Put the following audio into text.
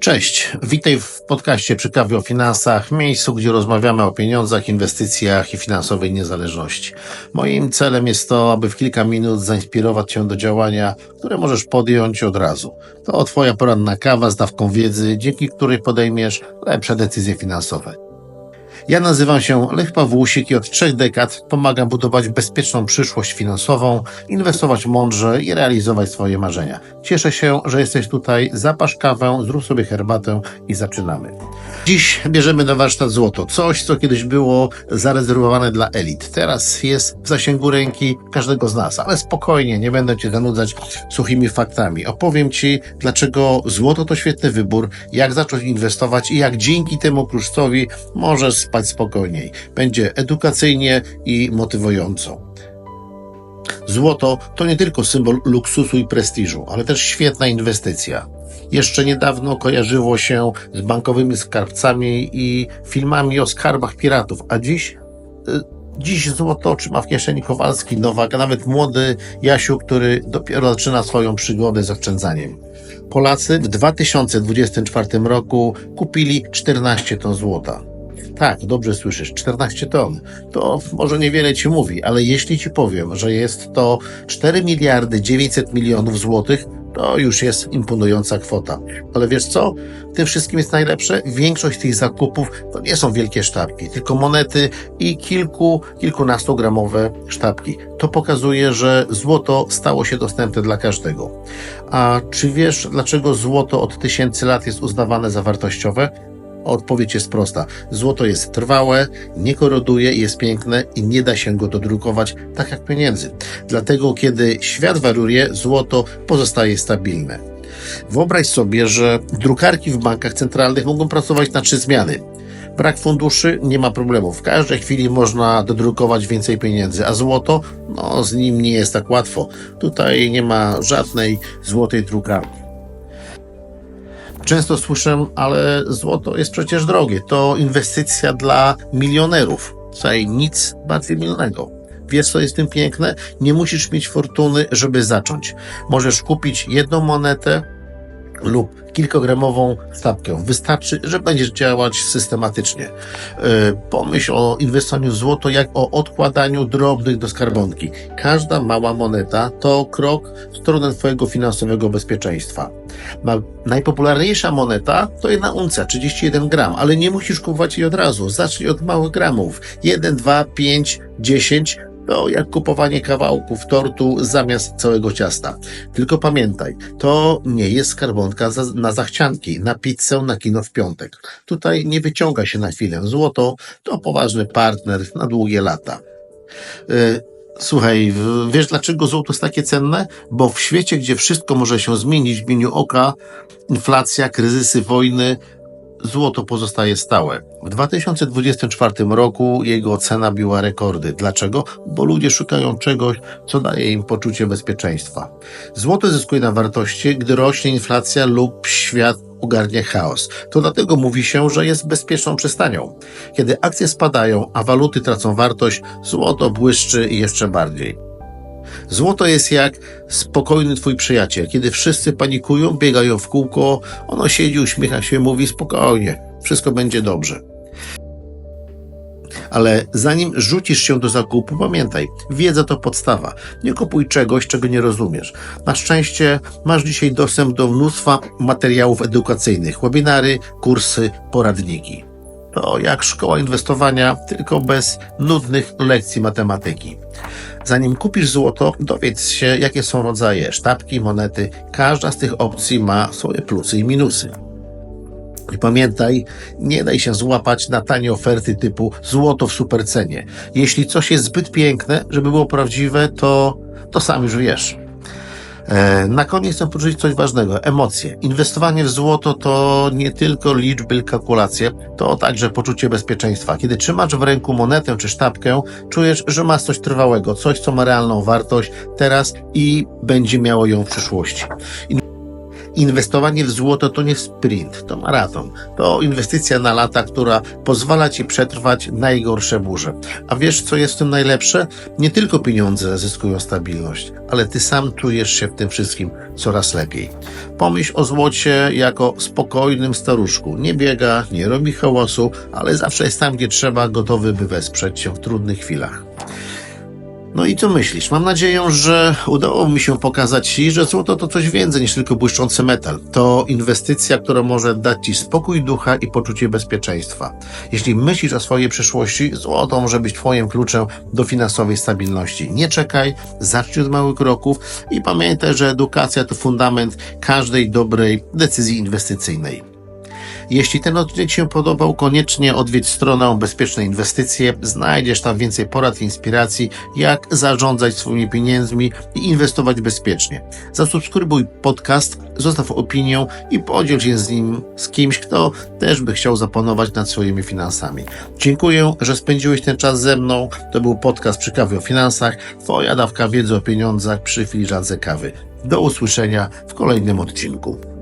Cześć, witaj w podcaście przy kawie o finansach, miejscu, gdzie rozmawiamy o pieniądzach, inwestycjach i finansowej niezależności. Moim celem jest to, aby w kilka minut zainspirować Cię do działania, które możesz podjąć od razu. To Twoja poranna kawa z dawką wiedzy, dzięki której podejmiesz lepsze decyzje finansowe. Ja nazywam się Lech Pawłusik i od trzech dekad pomagam budować bezpieczną przyszłość finansową, inwestować mądrze i realizować swoje marzenia. Cieszę się, że jesteś tutaj. Zapasz kawę, zrób sobie herbatę i zaczynamy. Dziś bierzemy na warsztat złoto. Coś, co kiedyś było zarezerwowane dla elit. Teraz jest w zasięgu ręki każdego z nas. Ale spokojnie, nie będę Cię zanudzać suchymi faktami. Opowiem Ci, dlaczego złoto to świetny wybór, jak zacząć inwestować i jak dzięki temu kruszcowi możesz spać spokojniej. Będzie edukacyjnie i motywująco. Złoto to nie tylko symbol luksusu i prestiżu, ale też świetna inwestycja. Jeszcze niedawno kojarzyło się z bankowymi skarbcami i filmami o skarbach piratów, a dziś, y, dziś złoto trzyma w kieszeni Kowalski, Nowak, a nawet młody Jasiu, który dopiero zaczyna swoją przygodę z oszczędzaniem. Polacy w 2024 roku kupili 14 ton złota. Tak, dobrze słyszysz, 14 ton. To może niewiele ci mówi, ale jeśli ci powiem, że jest to 4 miliardy 900 milionów złotych, to już jest imponująca kwota. Ale wiesz co? W tym wszystkim jest najlepsze. Większość tych zakupów to nie są wielkie sztabki, tylko monety i kilku, kilkunastogramowe sztabki. To pokazuje, że złoto stało się dostępne dla każdego. A czy wiesz, dlaczego złoto od tysięcy lat jest uznawane za wartościowe? Odpowiedź jest prosta. Złoto jest trwałe, nie koroduje, jest piękne i nie da się go dodrukować tak jak pieniędzy. Dlatego, kiedy świat wariuje, złoto pozostaje stabilne. Wyobraź sobie, że drukarki w bankach centralnych mogą pracować na trzy zmiany. Brak funduszy, nie ma problemu. W każdej chwili można dodrukować więcej pieniędzy, a złoto, no z nim nie jest tak łatwo. Tutaj nie ma żadnej złotej drukarki. Często słyszę, ale złoto jest przecież drogie. To inwestycja dla milionerów. Tutaj nic bardziej milnego. Wiesz, co jest tym piękne? Nie musisz mieć fortuny, żeby zacząć. Możesz kupić jedną monetę lub kilkogramową stawkę. Wystarczy, że będziesz działać systematycznie. Yy, Pomyśl o inwestowaniu w złoto jak o odkładaniu drobnych do skarbonki. Każda mała moneta to krok w stronę Twojego finansowego bezpieczeństwa. Najpopularniejsza moneta to jedna uncja, 31 gram, ale nie musisz kupować jej od razu. Zacznij od małych gramów. 1, 2, 5, 10 to jak kupowanie kawałków tortu zamiast całego ciasta. Tylko pamiętaj, to nie jest skarbonka za, na zachcianki, na pizzę, na kino w piątek. Tutaj nie wyciąga się na chwilę. Złoto to poważny partner na długie lata. Yy, Słuchaj, wiesz dlaczego złoto jest takie cenne? Bo w świecie, gdzie wszystko może się zmienić w mieniu oka, inflacja, kryzysy, wojny, złoto pozostaje stałe. W 2024 roku jego cena biła rekordy. Dlaczego? Bo ludzie szukają czegoś, co daje im poczucie bezpieczeństwa. Złoto zyskuje na wartości, gdy rośnie inflacja lub świat ogarnia chaos. To dlatego mówi się, że jest bezpieczną przystanią. Kiedy akcje spadają, a waluty tracą wartość, złoto błyszczy jeszcze bardziej. Złoto jest jak spokojny twój przyjaciel. Kiedy wszyscy panikują, biegają w kółko, ono siedzi, uśmiecha się, mówi spokojnie, wszystko będzie dobrze. Ale zanim rzucisz się do zakupu, pamiętaj, wiedza to podstawa. Nie kupuj czegoś, czego nie rozumiesz. Na szczęście masz dzisiaj dostęp do mnóstwa materiałów edukacyjnych, webinary, kursy, poradniki. To jak szkoła inwestowania, tylko bez nudnych lekcji matematyki. Zanim kupisz złoto, dowiedz się, jakie są rodzaje sztabki, monety. Każda z tych opcji ma swoje plusy i minusy. I pamiętaj, nie daj się złapać na tanie oferty typu złoto w supercenie. Jeśli coś jest zbyt piękne, żeby było prawdziwe, to, to sam już wiesz. E, Na koniec chcę poruszyć coś ważnego. Emocje. Inwestowanie w złoto to nie tylko liczby i kalkulacje, to także poczucie bezpieczeństwa. Kiedy trzymasz w ręku monetę czy sztabkę, czujesz, że masz coś trwałego, coś, co ma realną wartość teraz i będzie miało ją w przyszłości. In- Inwestowanie w złoto to nie sprint, to maraton. To inwestycja na lata, która pozwala ci przetrwać najgorsze burze. A wiesz, co jest w tym najlepsze? Nie tylko pieniądze zyskują stabilność, ale ty sam czujesz się w tym wszystkim coraz lepiej. Pomyśl o złocie jako spokojnym staruszku. Nie biega, nie robi hałasu, ale zawsze jest tam, gdzie trzeba, gotowy, by wesprzeć cię w trudnych chwilach. No i co myślisz? Mam nadzieję, że udało mi się pokazać Ci, że złoto to coś więcej niż tylko błyszczący metal. To inwestycja, która może dać Ci spokój ducha i poczucie bezpieczeństwa. Jeśli myślisz o swojej przyszłości, złoto może być Twoim kluczem do finansowej stabilności. Nie czekaj, zacznij od małych kroków i pamiętaj, że edukacja to fundament każdej dobrej decyzji inwestycyjnej. Jeśli ten odcinek się podobał, koniecznie odwiedź stronę Bezpieczne Inwestycje. Znajdziesz tam więcej porad i inspiracji, jak zarządzać swoimi pieniędzmi i inwestować bezpiecznie. Zasubskrybuj podcast, zostaw opinię i podziel się z nim z kimś, kto też by chciał zapanować nad swoimi finansami. Dziękuję, że spędziłeś ten czas ze mną. To był podcast przy kawie o finansach. Twoja dawka wiedzy o pieniądzach przy filiżance kawy. Do usłyszenia w kolejnym odcinku.